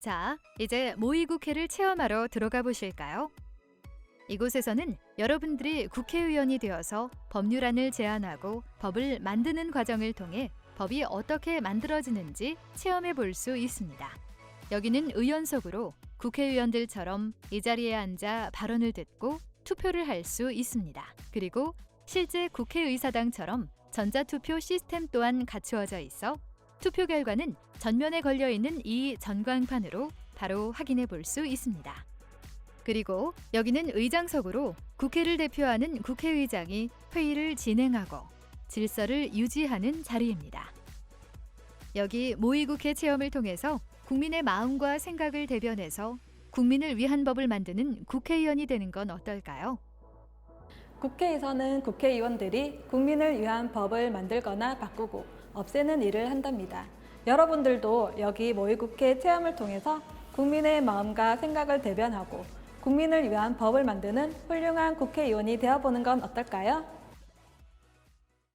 자, 이제 모의 국회를 체험하러 들어가 보실까요? 이곳에서는 여러분들이 국회의원이 되어서 법률안을 제안하고 법을 만드는 과정을 통해 법이 어떻게 만들어지는지 체험해 볼 수 있습니다. 여기는 의원석으로 국회의원들처럼 이 자리에 앉아 발언을 듣고 투표를 할 수 있습니다. 그리고 실제 국회의사당처럼 전자투표 시스템 또한 갖추어져 있어 투표 결과는 전면에 걸려 있는 이 전광판으로 바로 확인해 볼 수 있습니다. 그리고 여기는 의장석으로 국회를 대표하는 국회의장이 회의를 진행하고 질서를 유지하는 자리입니다. 여기 모의국회 체험을 통해서 국민의 마음과 생각을 대변해서 국민을 위한 법을 만드는 국회의원이 되는 건 어떨까요? 국회에서는 국회의원들이 국민을 위한 법을 만들거나 바꾸고 없애는 일을 한답니다. 여러분들도 여기 모의국회 체험을 통해서 국민의 마음과 생각을 대변하고 국민을 위한 법을 만드는 훌륭한 국회의원이 되어보는 건 어떨까요?